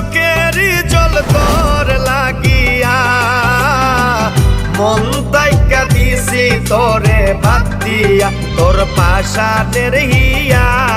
চোখেরই জল তোর লাগিয়া। মন তাইকা দিছি তোরে বাদ দিয়া তোর পাশা হিয়া।